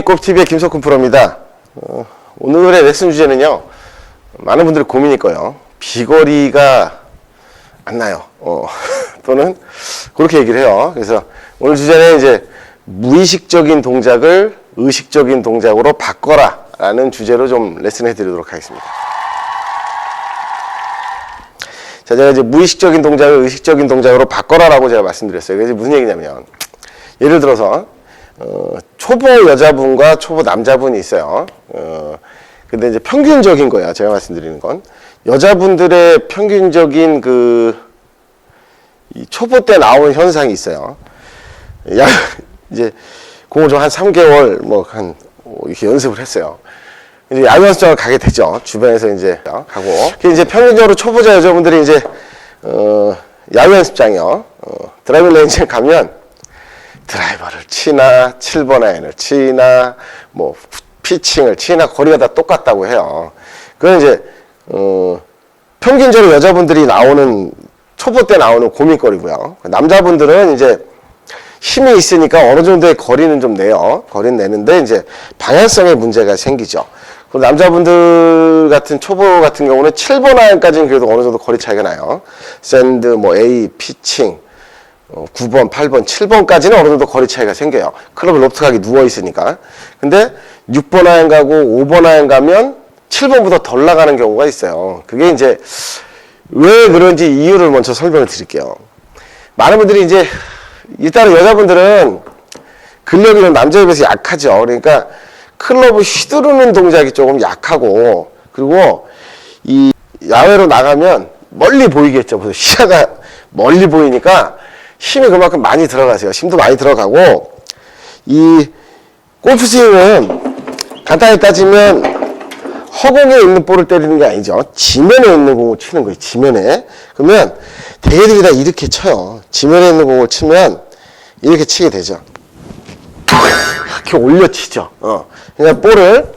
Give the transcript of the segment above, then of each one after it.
고민꽃TV의 김석훈 프로입니다. 어, 오늘의 레슨 주제는요, 많은 분들이 고민일 거예요. 비거리가 안 나요. 어, 또는 그렇게 얘기를 해요. 그래서 오늘 주제는 이제 무의식적인 동작을 의식적인 동작으로 바꿔라 라는 주제로 좀 레슨해 드리도록 하겠습니다. 자, 제가 이제 무의식적인 동작을 의식적인 동작으로 바꿔라 라고 제가 말씀드렸어요. 그래서 무슨 얘기냐면, 예를 들어서, 어, 초보 여자분과 초보 남자분이 있어요. 어, 근데 이제 평균적인 거야, 제가 말씀드리는 건. 여자분들의 평균적인 그, 이 초보 때 나온 현상이 있어요. 야, 이제, 공을 좀 한 3개월, 뭐, 한, 이렇게 연습을 했어요. 이제 야구 연습장을 가게 되죠. 주변에서 이제 가고. 그 이제 평균적으로 초보자 여자분들이 이제 어, 야구 연습장이요. 어, 드라이빙 레인지에 가면 드라이버를 치나 7번 아이언을 치나 뭐 피칭을 치나 거리가 다 똑같다고 해요. 그건 이제 어, 평균적으로 여자분들이 나오는 초보 때 나오는 고민거리고요. 남자분들은 이제 힘이 있으니까 어느 정도의 거리는 좀 내요. 거리는 내는데 이제 방향성에 문제가 생기죠. 그리고 남자분들 같은 초보 같은 경우는 7번 아이언까지는 그래도 어느 정도 거리 차이가 나요. 샌드, 뭐 A, 피칭, 어, 9번, 8번, 7번까지는 어느 정도 거리 차이가 생겨요. 클럽 로프트 각이 누워 있으니까. 근데 6번 아이언 가고 5번 아이언 가면 7번보다 덜 나가는 경우가 있어요. 그게 이제 왜 그런지 이유를 먼저 설명을 드릴게요. 많은 분들이 이제 일단은 여자분들은 근력이 좀 남자에 비해서 약하죠. 그러니까 클럽을 휘두르는 동작이 조금 약하고 그리고 이 야외로 나가면 멀리 보이겠죠. 그래서 시야가 멀리 보이니까 힘이 그만큼 많이 들어가세요. 힘도 많이 들어가고 이 골프 스윙은 간단히 따지면 허공에 있는 볼을 때리는 게 아니죠. 지면에 있는 공을 치는 거예요. 지면에. 그러면 대개들이 다 이렇게 쳐요. 지면에 있는 공을 치면 이렇게 치게 되죠. 이렇게 올려 치죠. 어. 그냥 볼을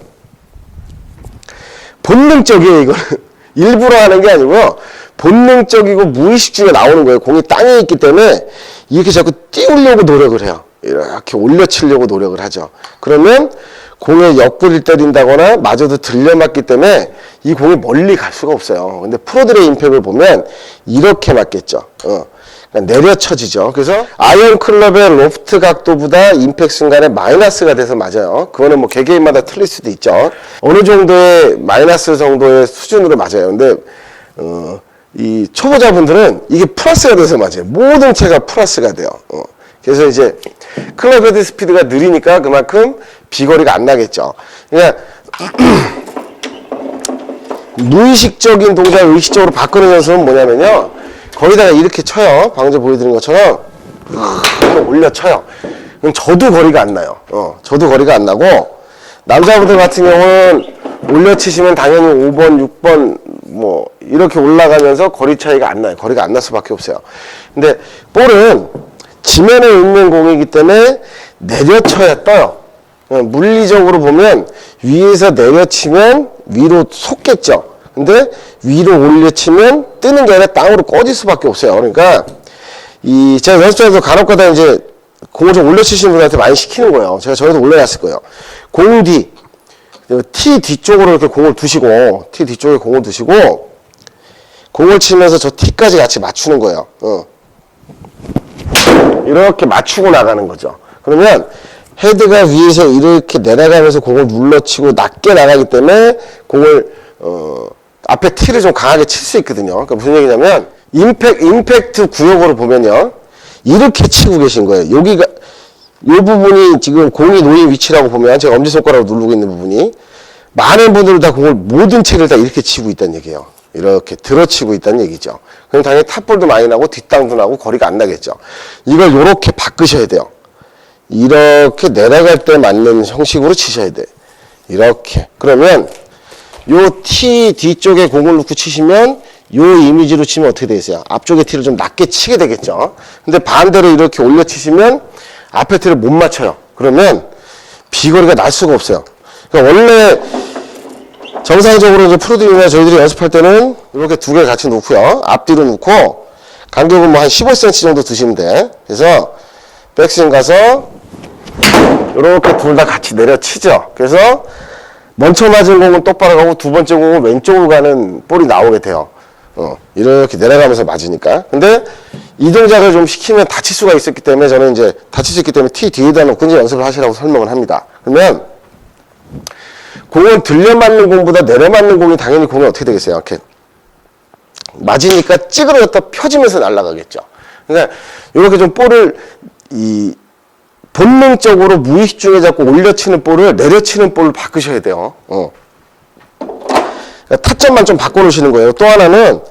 본능적이에요, 이거는. 일부러 하는 게 아니고요. 본능적이고 무의식 중에 나오는 거예요. 공이 땅에 있기 때문에 이렇게 자꾸 띄우려고 노력을 해요. 이렇게 올려치려고 노력을 하죠. 그러면 공에 옆구리를 때린다거나 마저도 들려맞기 때문에 이 공이 멀리 갈 수가 없어요. 근데 프로들의 임팩을 보면 이렇게 맞겠죠. 어. 그러니까 내려쳐지죠. 그래서 아이언 클럽의 로프트 각도보다 임팩 순간에 마이너스가 돼서 맞아요. 그거는 뭐 개개인마다 틀릴 수도 있죠. 어느 정도의 마이너스 정도의 수준으로 맞아요. 근데 어, 이 초보자분들은 이게 플러스가 돼서 맞아요. 모든 채가 플러스가 돼요. 어. 그래서 이제 클럽 헤드 스피드가 느리니까 그만큼 비거리가 안 나겠죠. 그러니까 무의식적인 동작을 의식적으로 바꾸는 연습은 뭐냐면요. 거기다가 이렇게 쳐요. 방금 보여드린 것처럼 올려 쳐요. 그럼 저도 거리가 안 나요. 어, 저도 거리가 안 나고 남자분들 같은 경우는 올려 치시면 당연히 5번, 6번 뭐 이렇게 올라가면서 거리 차이가 안 나요. 거리가 안 날 수밖에 없어요. 근데 볼은 지면에 있는 공이기 때문에 내려쳐야 떠요. 어, 물리적으로 보면 위에서 내려치면 위로 솟겠죠. 근데 위로 올려치면 뜨는 게 아니라 땅으로 꺼질 수밖에 없어요. 그러니까 이 제가 연습장에서 간혹가다 이제 공을 좀 올려치시는 분한테 많이 시키는 거예요. 제가 저에도 올려놨을 거예요. 공 뒤, 티 뒤쪽으로 이렇게 공을 두시고 티 뒤쪽에 공을 두시고 공을 치면서 저 티까지 같이 맞추는 거예요. 어. 이렇게 맞추고 나가는 거죠. 그러면 헤드가 위에서 이렇게 내려가면서 공을 눌러치고 낮게 나가기 때문에 공을 어, 앞에 티를 좀 강하게 칠 수 있거든요. 그러니까 무슨 얘기냐면 임팩 임팩트 구역으로 보면요. 이렇게 치고 계신 거예요. 여기가 이 부분이 지금 공이 놓인 위치라고 보면 제가 엄지손가락으로 누르고 있는 부분이 많은 분들은 다 공을 모든 채를 다 이렇게 치고 있다는 얘기예요. 이렇게 들어치고 있다는 얘기죠. 그럼 당연히 탑볼도 많이 나고 뒷땅도 나고 거리가 안 나겠죠. 이걸 이렇게 바꾸셔야 돼요. 이렇게 내려갈 때 맞는 형식으로 치셔야 돼. 이렇게. 그러면 요 T 뒤쪽에 공을 놓고 치시면 요 이미지로 치면 어떻게 되겠어요? 앞쪽에 티를 좀 낮게 치게 되겠죠. 근데 반대로 이렇게 올려 치시면 티를 못 맞춰요. 그러면 비거리가 날 수가 없어요. 그러니까 원래 정상적으로 프로들이나 저희들이 연습할 때는 이렇게 두 개 같이 놓고요. 앞뒤로 놓고 간격은 뭐 한 15cm 정도 두시면 돼. 그래서 백스윙 가서 이렇게 둘 다 같이 내려치죠. 그래서 먼저 맞은 공은 똑바로 가고 두 번째 공은 왼쪽으로 가는 볼이 나오게 돼요. 어, 이렇게 내려가면서 맞으니까. 근데 이 동작을 좀 시키면 다칠 수가 있었기 때문에 저는 이제 다칠 수 있기 때문에 티 뒤에다 놓고 이제 연습을 하시라고 설명을 합니다. 그러면 공은 들려 맞는 공보다 내려 맞는 공이 당연히 공이 어떻게 되겠어요? 이렇게 맞으니까 찌그러졌다 펴지면서 날아가겠죠. 그러니까 이렇게 좀 볼을 이 본능적으로 무의식 중에 자꾸 올려치는 볼을 내려치는 볼로 바꾸셔야 돼요. 어. 그러니까 타점만 좀 바꿔놓으시는 거예요. 또 하나는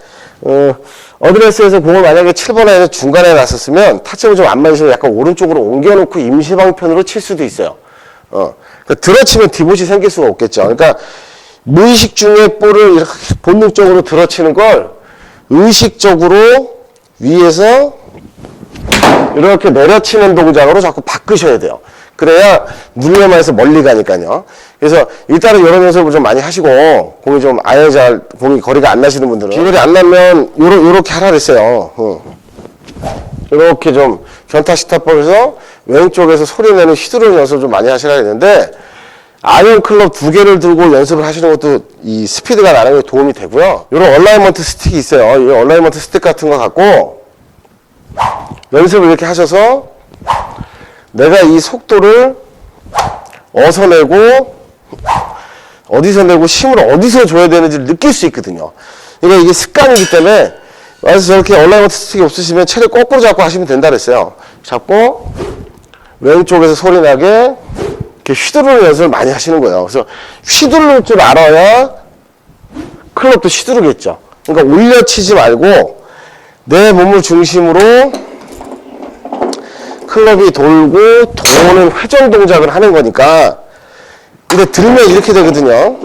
어, 어드레스에서 공을 만약에 7번 안에 중간에 놨었으면 타점을 좀 안 맞으시면 약간 오른쪽으로 옮겨놓고 임시방편으로 칠 수도 있어요. 어. 그러니까 들어치면 디봇이 생길 수가 없겠죠. 그러니까 무의식 중에 볼을 이렇게 본능적으로 들어치는 걸 의식적으로 위에서 이렇게 내려치는 동작으로 자꾸 바꾸셔야 돼요. 그래야 물려만 해서 멀리 가니까요. 그래서 일단은 이런 연습을 좀 많이 하시고 공이 좀 아예 잘 공이 거리가 안 나시는 분들은 비거리 안 나면 요러, 요렇게 하라 그랬어요. 어. 이렇게 좀 견타 시타법에서 왼쪽에서 소리 내는 휘두르는 연습을 좀 많이 하시라 했는데 아이언 클럽 두 개를 들고 연습을 하시는 것도 이 스피드가 나는 게 도움이 되고요. 이런 얼라이먼트 스틱이 있어요. 이 얼라이먼트 스틱 같은 거 갖고 연습을 이렇게 하셔서 내가 이 속도를 어디서 내고 어디서 내고 힘을 어디서 줘야 되는지를 느낄 수 있거든요. 그러니까 이게 습관이기 때문에 그래서 저렇게 얼라이먼트 스틱이 없으시면 체를 거꾸로 잡고 하시면 된다 그랬어요. 잡고 왼쪽에서 소리 나게 이렇게 휘두르는 연습을 많이 하시는 거예요. 그래서 휘두를 줄 알아야 클럽도 휘두르겠죠. 그러니까 올려치지 말고 내 몸을 중심으로 클럽이 돌고 도는 회전 동작을 하는 거니까 근데 들면 이렇게 되거든요.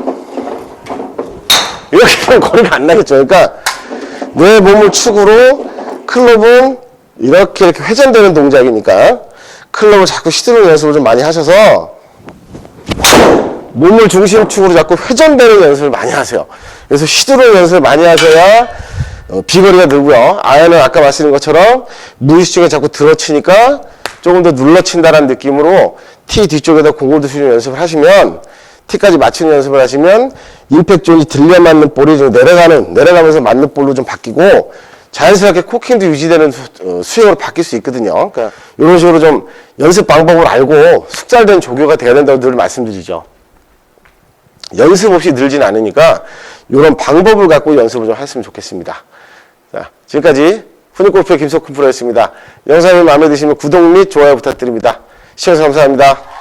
이렇게 되면 거리가 안 나겠죠. 그러니까 내 몸을 축으로 클럽은 이렇게 이렇게 회전되는 동작이니까 클럽을 자꾸 휘두르는 연습을 좀 많이 하셔서 몸을 중심축으로 자꾸 회전되는 연습을 많이 하세요. 그래서 휘두르는 연습을 많이 하셔야 어, 비거리가 늘고요. 아연은 아까 말씀드린 것처럼 무의식 중에 자꾸 들어치니까 조금 더 눌러친다라는 느낌으로 티 뒤쪽에다 공을 두시는 연습을 하시면 티까지 맞추는 연습을 하시면 임팩트 존이 들려 맞는 볼이 좀 내려가는 내려가면서 맞는 볼로 좀 바뀌고 자연스럽게 코킹도 유지되는 수, 어, 스윙으로 바뀔 수 있거든요. 그러니까 이런 식으로 좀 연습 방법을 알고 숙달된 조교가 돼야 된다고 늘 말씀드리죠. 연습 없이 늘진 않으니까 이런 방법을 갖고 연습을 좀 했으면 좋겠습니다. 자, 지금까지 훈육골프의 김석훈 프로였습니다. 영상이 마음에 드시면 구독 및 좋아요 부탁드립니다. 시청해주셔서 감사합니다.